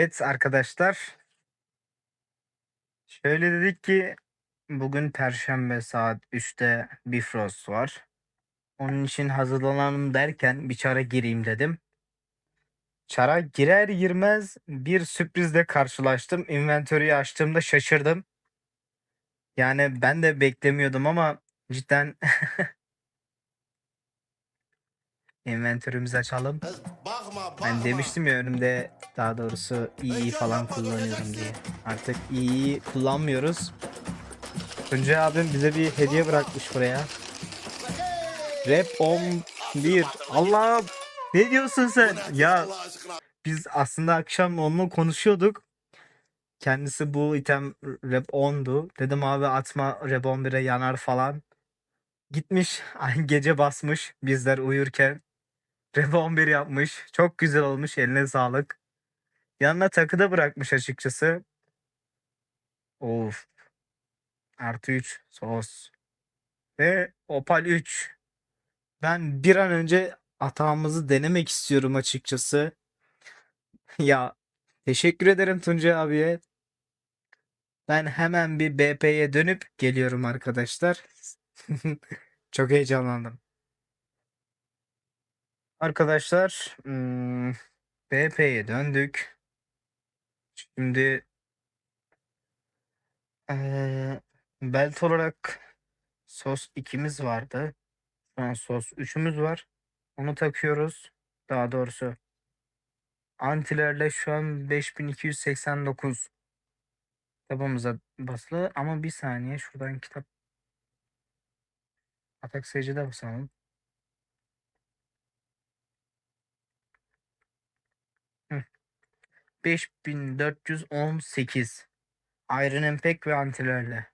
Evet arkadaşlar. Şöyle dedik ki bugün Perşembe saat 3'te Bifrost var. Onun için hazırlanalım derken bir çara gireyim dedim. Çara girer girmez bir sürprizle karşılaştım. Inventory'yi açtığımda şaşırdım. Yani ben de beklemiyordum ama cidden inventörümüzü açalım. Bakma bakma. Ben demiştim ya önümde daha doğrusu iyi falan kullanıyorum diye. Artık iyi kullanmıyoruz. Tuncay abim bize bir hediye bırakmış buraya. Rap 11. Allah'ım ne diyorsun sen? Ya Allah biz aslında akşam onunla konuşuyorduk. Kendisi bu item Rap 10'du. Dedim abi atma Rap 11'e yanar falan. Gitmiş gece basmış bizler uyurken. Rap 11 yapmış. Çok güzel olmuş. Eline sağlık. Yanına takı da bırakmış açıkçası. Of. Artı 3 sos. Ve Opal 3. Ben bir an önce atağımızı denemek istiyorum açıkçası. ya teşekkür ederim Tuncay abiye. Ben hemen bir BP'ye dönüp geliyorum arkadaşlar. Çok heyecanlandım. Arkadaşlar hmm, BP'ye döndük. Şimdi eee belt olarak sos 2'miz vardı. Şu an sos 3'ümüz var. Onu takıyoruz. Daha doğrusu antilerle şu an 5289 kitabımıza basılı ama bir saniye şuradan kitap atak sayıcı da basalım. Hı. 5418 Iron Impact ve antilerle.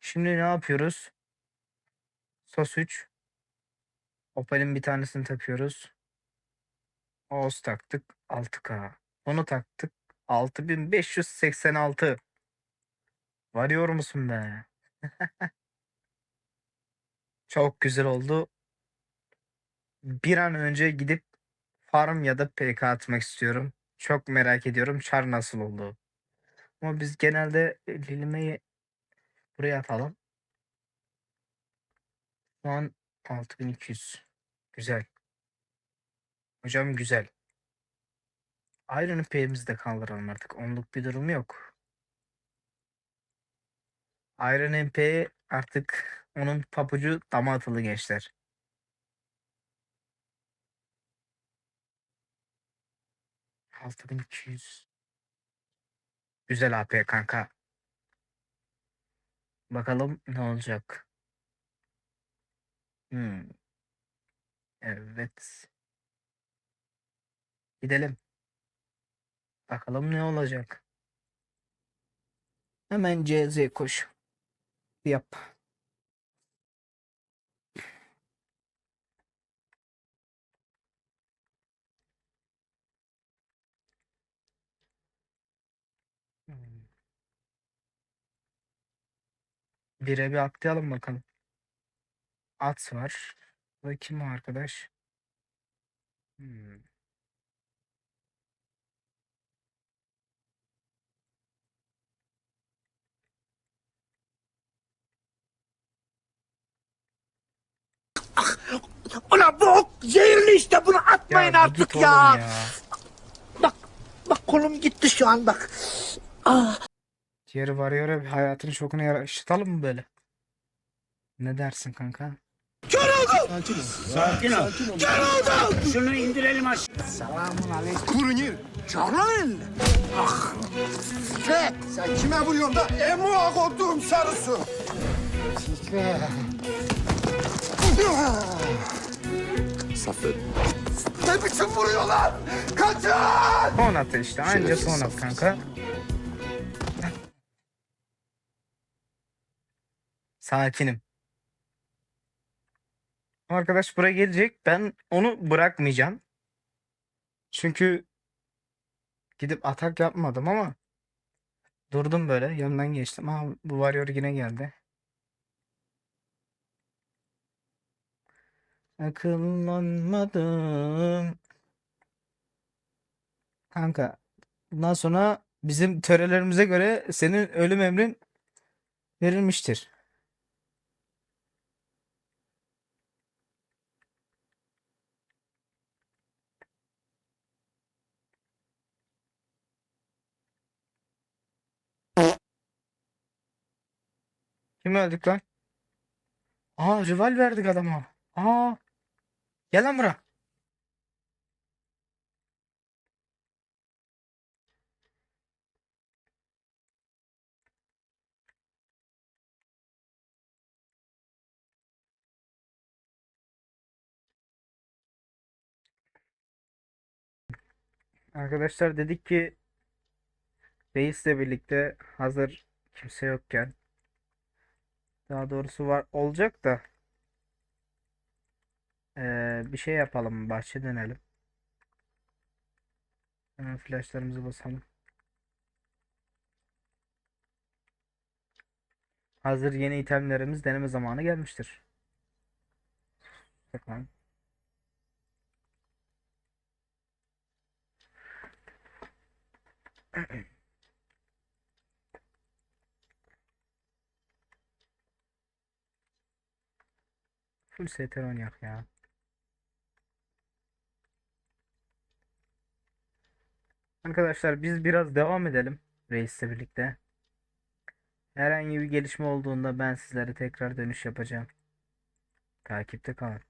Şimdi ne yapıyoruz? Sos 3. Opal'in bir tanesini takıyoruz. Oğuz taktık 6K. Onu taktık 6586. Varıyor musun be? Çok güzel oldu. Bir an önce gidip farm ya da PK atmak istiyorum. Çok merak ediyorum çar nasıl oldu. Ama biz genelde Lilime'yi buraya atalım. Şu an 6200. Güzel. Hocam güzel. Iron P'imizi de kaldıralım artık. Onluk bir durum yok. Iron MP artık onun papucu dama atılı gençler. Altı bin iki yüz. Güzel AP kanka. Bakalım ne olacak. Hmm. Evet. Gidelim. Bakalım ne olacak. Hemen CZ koş. Yap. Hmm. Bire bir atlayalım bakalım. At var. Bu da kim o arkadaş? Hmm. Ulan bu ok zehirli işte bunu atmayın Ya artık ya. ya. Bak bak kolum gitti şu an bak. Diğer varıyor bir hayatını şokuna yaşatalım mı böyle? Ne dersin kanka? Şunu indirelim aşağı. Selamun aleyküm. Kurunir. Canın. Ah. Fikret. Sen kime vuruyorsun da? Emu kodum sarısı. Fikret. Saffet. Ne biçim vuruyorlar? Kaçın! Son atı işte. Anca son at kanka. Sakinim. Arkadaş buraya gelecek. Ben onu bırakmayacağım. Çünkü gidip atak yapmadım ama durdum böyle yanından geçtim. Aa, bu Warrior yine geldi. Akıllanmadım. Kanka bundan sonra bizim törelerimize göre senin ölüm emrin verilmiştir. Kim öldük lan? Aa rival verdik adama. Aa. Gel lan buraya. Arkadaşlar dedik ki Reis'le birlikte hazır kimse yokken daha doğrusu var olacak da eee, bir şey yapalım bahçe dönelim. Hemen flashlarımızı basalım. Hazır yeni itemlerimiz deneme zamanı gelmiştir. Bakalım. Full STR oynayak ya. Arkadaşlar biz biraz devam edelim Reis'le birlikte. Herhangi bir gelişme olduğunda ben sizlere tekrar dönüş yapacağım. Takipte kalın.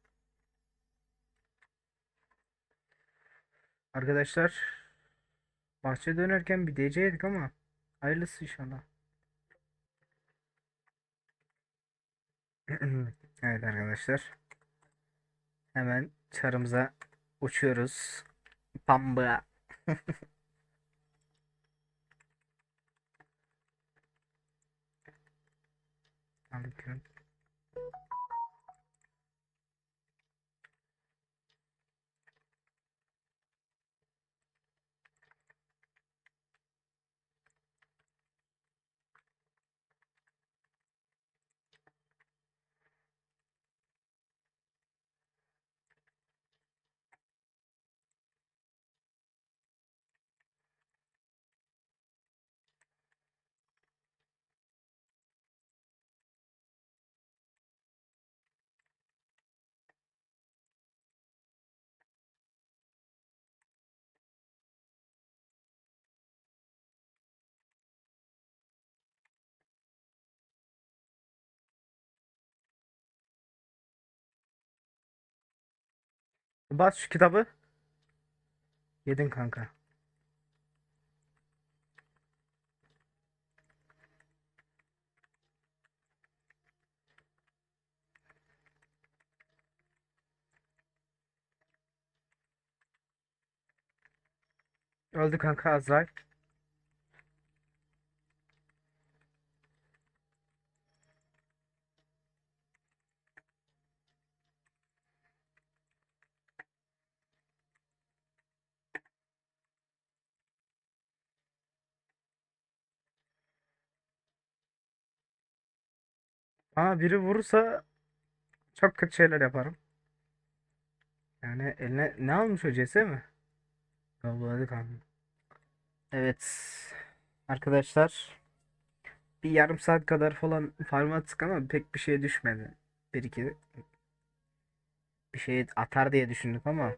Arkadaşlar bahçe dönerken bir DC yedik ama hayırlısı inşallah. Evet arkadaşlar. Hemen çarımıza uçuyoruz. Pamba. Aldık. Bas şu kitabı. Yedin kanka. Öldü kanka Azrail. Aa biri vurursa çok kötü şeyler yaparım. Yani eline ne almış o CS mi? Yolladı kanka. Evet. Arkadaşlar bir yarım saat kadar falan farm attık ama pek bir şey düşmedi. Bir iki bir şey atar diye düşündük ama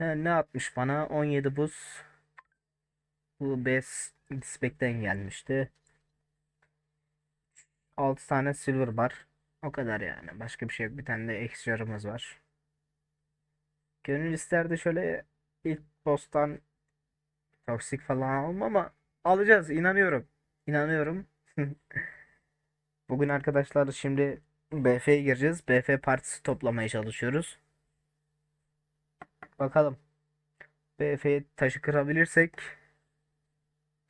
ne, ne atmış bana 17 buz bu best spec'ten gelmişti 6 tane silver var. O kadar yani. Başka bir şey yok. Bir tane de extra'mız var. Gönül isterdi şöyle ilk boss'tan toksik falan alma ama alacağız. İnanıyorum. İnanıyorum. Bugün arkadaşlar şimdi BF'ye gireceğiz. BF partisi toplamaya çalışıyoruz. Bakalım. BF'ye taşı kırabilirsek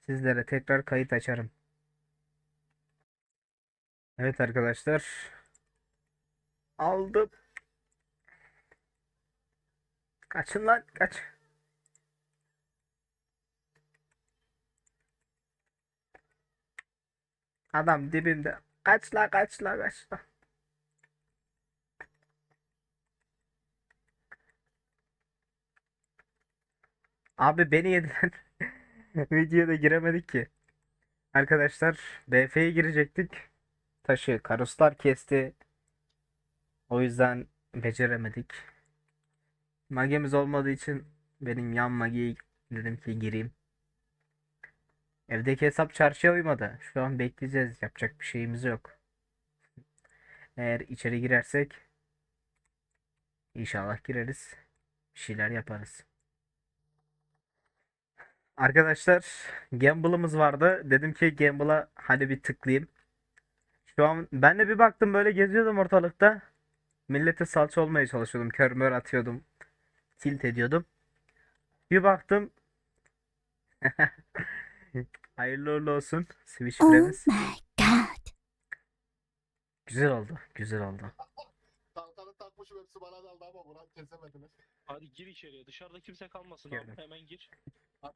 sizlere tekrar kayıt açarım. Evet arkadaşlar. Aldım. Kaçın lan kaç. Adam dibinde. Kaç la kaç la kaç la. Abi beni yediler. Videoda giremedik ki. Arkadaşlar BF'ye girecektik. Taşı karuslar kesti. O yüzden beceremedik. Magemiz olmadığı için benim yan magiye dedim ki gireyim. Evdeki hesap çarşıya uymadı. Şu an bekleyeceğiz. Yapacak bir şeyimiz yok. Eğer içeri girersek inşallah gireriz. Bir şeyler yaparız. Arkadaşlar Gamble'ımız vardı. Dedim ki Gamble'a hadi bir tıklayayım. Şu an ben de bir baktım böyle geziyordum ortalıkta. Millete salça olmaya çalışıyordum. Kör mör atıyordum. Tilt ediyordum. Bir baktım. Hayırlı uğurlu olsun. Switch Oh my god. Güzel oldu. Güzel oldu. Kalkanı takmışım hepsi bana daldı ama Burak kesemediniz. Hadi gir içeriye. Dışarıda kimse kalmasın Girdim. abi. Hemen gir. Abi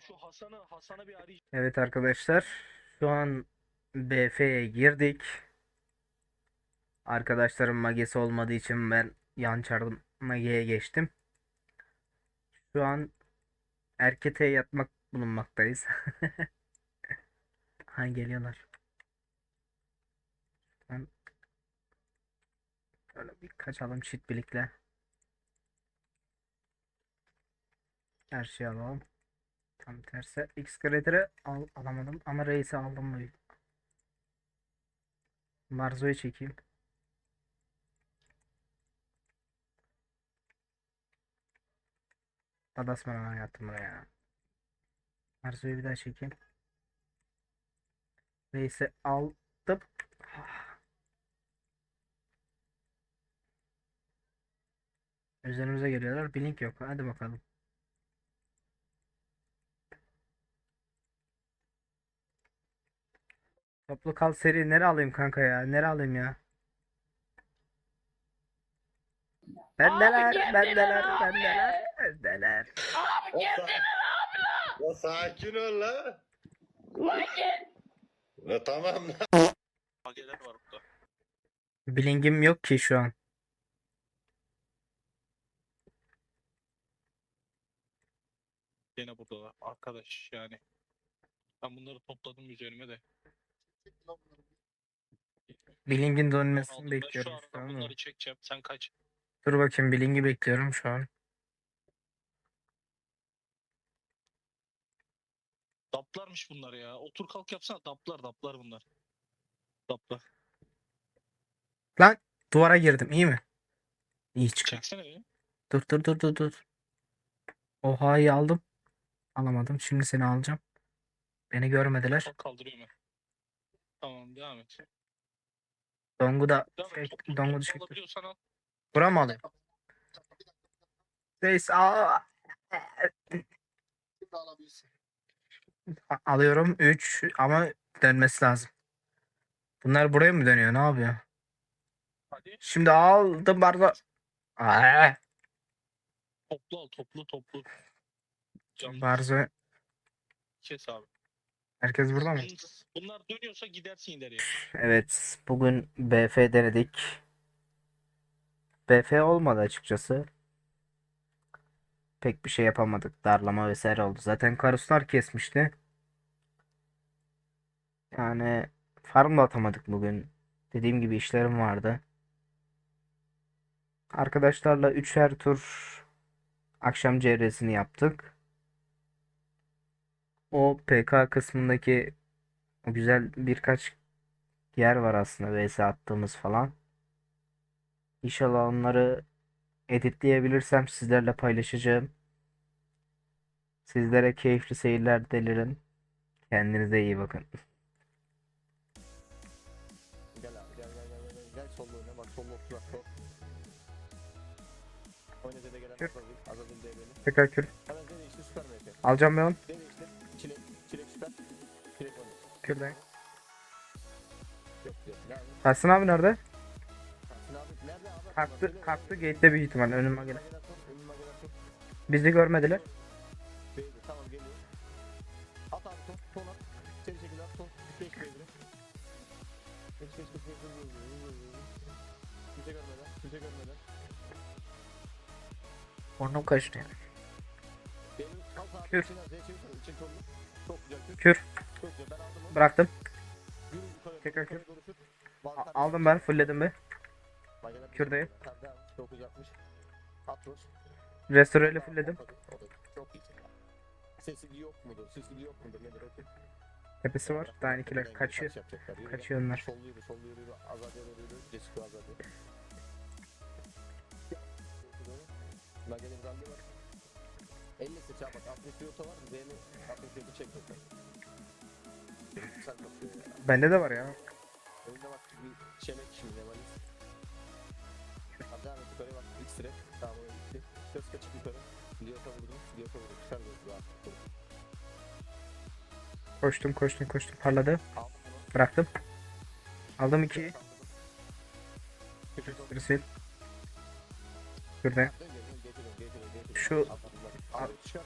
şu Hasan'ı Hasan'ı bir arayacağım. Evet arkadaşlar. Şu an BF'ye girdik. Arkadaşlarım magesi olmadığı için ben yan çardım magiye geçtim. Şu an erkete yatmak bulunmaktayız. ha geliyorlar. Ben böyle bir kaçalım çift birlikte. Her şeyi alalım. Tam tersi. X krederi al, alamadım ama reisi aldım mı? Marzo'yu çekeyim. Adasman'a yattım buraya. Marzo'yu bir daha çekeyim. Reisi aldım. Ah. Üzerimize geliyorlar. Blink yok. Hadi bakalım. Toplu kal seri nere alayım kanka ya? Nere alayım ya? Bendeler, bendeler, bendeler, bendeler. Ya sakin ol la. Ya tamam la. Mageler var burada. Blink'im yok ki şu an. Gene buradalar. Arkadaş yani. Ben bunları topladım üzerime de. Blink'in dönmesini şu bekliyorum şu arada an. ama. bunları çekeceğim. Sen kaç. Dur bakayım Blink'i bekliyorum şu an. Daplarmış bunlar ya. Otur kalk yapsana. Daplar daplar bunlar. Daplar. Lan duvara girdim iyi mi? İyi çık. Çeksene beni. Dur dur dur dur dur. Oha'yı aldım. Alamadım. Şimdi seni alacağım. Beni görmediler. Bak kaldırıyorum ben. Tamam devam et. Dongu da Devam şey, et. Dongu alabiliyorsan al. Bura mı alayım? Reis aa, Şimdi alabilirsin. a- alıyorum 3 ama dönmesi lazım. Bunlar buraya mı dönüyor? Ne yapıyor? Hadi. Şimdi aldım barda. Aa, Toplu al toplu toplu. Canlı Barzo kes abi. Herkes burada mı? Bunlar- dönüyorsa gidersin ileriye. Evet, bugün BF denedik. BF olmadı açıkçası. Pek bir şey yapamadık. Darlama vesaire oldu. Zaten karuslar kesmişti. Yani farm da atamadık bugün. Dediğim gibi işlerim vardı. Arkadaşlarla üçer tur akşam cevresini yaptık. O PK kısmındaki güzel birkaç yer var aslında vs attığımız falan. İnşallah onları editleyebilirsem sizlerle paylaşacağım. Sizlere keyifli seyirler dilerim. Kendinize iyi bakın. Gel abi gel gel gel gel gel sollu oyna bak sollu otur sol. Oyna dede gelen Kür. DB'li. Tekrar kür. Hemen dede işte süper MP. Alacağım ben onu. Dede işte çilek çilek süper. Çilek oyna. Kürdeyim. Yok yok. Nerede? Tahsin abi nerede? Tahsin abi nerede abi? Kalktı, kalktı gate'de büyük ihtimal önüme gelen. Önüme gelen top. Bizi görmediler. Beydi tamam geliyor. At abi top. Ton at. İçeri şekilde at. Ton. Geç beydi. Geç geç geç geç. Kimse görmeden. Kimse görmeden. Burnum al sağa Kür. kür. Bıraktım. Tekrar kür. aldım ben. Fullledim bir. Kürdeyim. Tamam, devam. 960. At vur. Restore fullledim. Sesli var. Daha ikiler kaçıyor. Kaçıyor onlar. Jessica ralli var. 50 sıçra bak. 60 fiyota var. Z'ni 60 fiyota çek bakalım. Sen bakıyor ya. Bende de var ya. Önünde bak bir çenek şimdi. Abi devam et yukarı bak. İlk sıra. Tamam o gitti. Göz kaçıp yukarı. Liyota vurdum. Liyota vurdum. Çıkar gözü rahat. Koştum koştum koştum. Parladı. Aldım bunu. Bıraktım. Aldım iki. Kaldırdım. Şurada. Şu- Abi çıkar.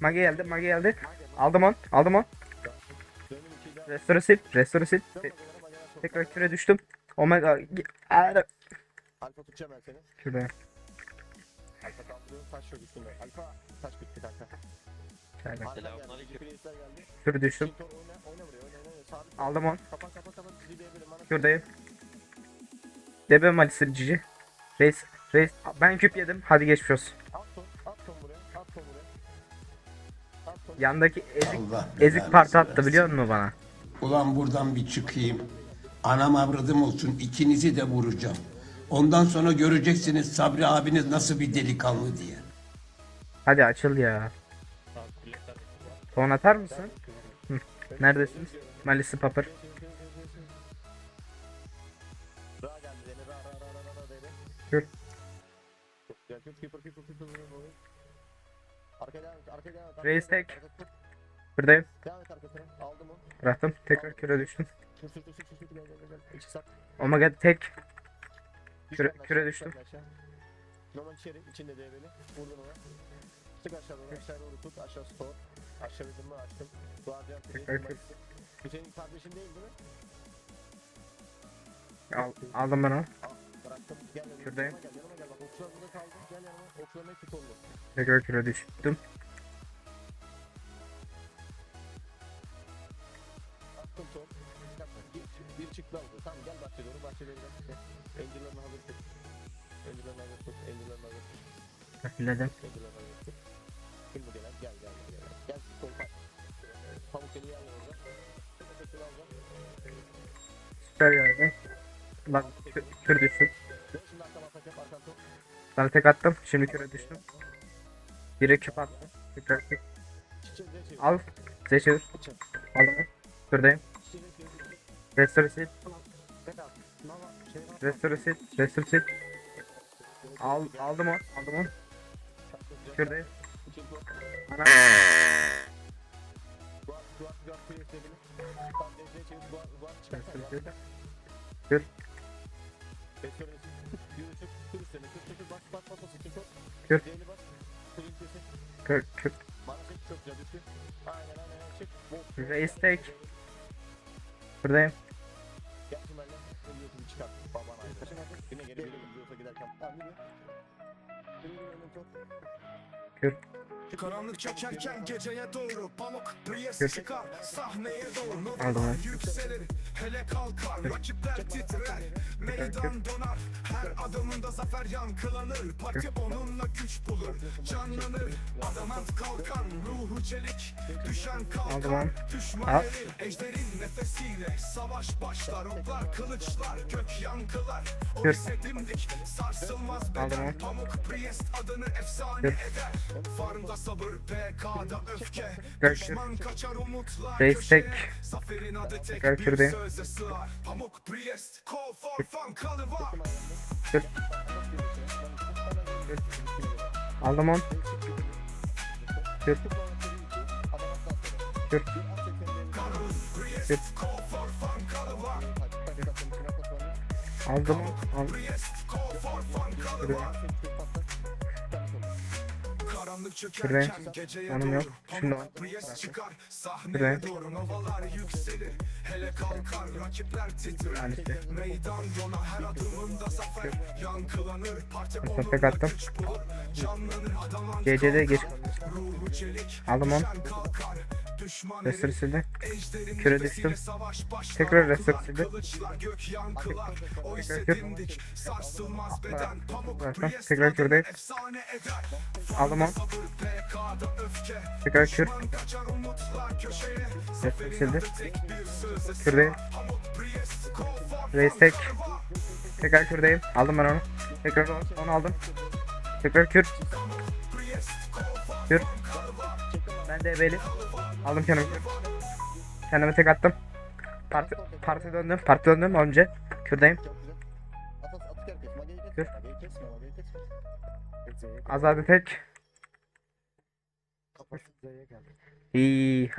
Mage geldi. Mage geldi. Aldım on. Aldım on. Restore sil. Restore sil. Tekrar küre düştüm. Omega. Alfa tutacağım ben seni. Şurada. Alfa kaldırıyorum. Taş yok üstünde. Alfa taş bitti kanka. Küre düştüm. Aldım on. Şuradayım. Debe malisi cici. Reis. Reis. Ben küp yedim. Hadi geçmiş olsun. Yandaki ezik, Allah ezik belanı parti attı versin. biliyor musun bana? Ulan buradan bir çıkayım. Anam avradım olsun ikinizi de vuracağım. Ondan sonra göreceksiniz Sabri abiniz nasıl bir delikanlı diye. Hadi açıl ya. Ton atar mısın? Hı. Neredesiniz? Malisi papır. Ra Arkaya devam et. Arkaya devam et. arkaya Reis devam et, tek. arkaya. Buradayım. Devam et arkasına. Aldım onu. Bıraktım. Tekrar küre düştüm. Sür sür sür sür sür. Gel gel gel, gel. İçi sat. Omega tek. Küre- küre düştüm. Normal içeri. içinde DB'li. Vurdun ona. Çık aşağı doğru. Aşağı doğru tut. Aşağı store. Aşağı bildim mi açtım. Guardian Tekrar. Bu senin kardeşin değil değil mi? Al, aldım ben onu. Al. Bıraktım. Gel yanıma. Şuradayım. Gel. Yanıma gel. Bak okçular burada kaldı. Gel yanıma. Okçuların hepsi torlu. Tekrar küre düştüm. Attım top. Bir, bir çıktı aldı. Tamam gel bahçeye doğru. Bahçeye doğru. Angel'larını hazır tut. Angel'larını hazır tut. Angel'larını hazır tut. Fulledim. Angel'larını hazır tut. Kim bu gelen? Gel gel gel. Gel, gel sol kaç. Pamuk eli yer orada. Süper geldi. Lan kü- kür düştüm. Sana tek attım. Şimdi küre düştüm. Biri küp attı. Tekrar küp. Al. Z çevir. Çiçeği. Aldım çevir. Restore var. Restore sil. Restore sil. Al, aldım onu. Aldım. Çiçeği top. Ana. Kür. Guard. Kür. Bekliyorum. Yürü çık. Kır. Kır kır kır. Bas bas bas. bas. İçin top. Kür. Zeyni bas. Kırın kesin. Kür. Kür. Bana çek. Çok güzel düştü. Aynen aynen. Çık. Bol. Reis tek. Buradayım. Gel şimdi benimle. Bir çıkar. Baban ayrı. Yine geri geri gidiyorsa giderken. Tamam yürü. Yürü yürü önüm top. Karanlık çekerken geceye doğru Pamuk. Priest çıkar. Sahneye doğru onu. yükselir. Hele kalkar Rakipler titrer. Meydan donar Her adımında zafer yankılanır. Parti onunla güç bulur Canlanır. Adamant kalkan Ruhu çelik. Düşen kalkan. Düşman ejderin nefesiyle Savaş başlar. Oklar kılıçlar Gök yankılar. O ise dimdik sarsılmaz beden. Pamuk Priest adını efsane eder. Farmda sabır BK'da öfke. Düşman kaçar umutlar Reis köşeye tek. Zaferin adı tek bir söze sığar Pamuk Priest Call for fun kalı var Kür. Aldım onu. Kür. Kür. Var Aldım geceye Onum yok. Şimdi Pamuk on. Priest çıkar Şuraya. sahneye doğru Novalar yükselir hele kalkar rakipler titrer Hangisi? Meydan donar her adımında zafer Yankılanır parti Tek attım. CC'de geç. Aldım on. Restore sildi. Küre düştüm. Tekrar restore sildi. Tekrar kür. Tekrar kürdeyim. Aldım on. Tekrar kür. Restore sildi. Kürdeyim. Reis tek. Tekrar kürdeyim. Aldım ben onu. Tekrar onu, onu aldım. Tekrar kür. Kür. Ben de ebeli. Aldım kendimi. Kendime tek attım. Parti, parti döndüm. Parti döndüm önce. Kürdeyim. Kür. Azade tek. İyi.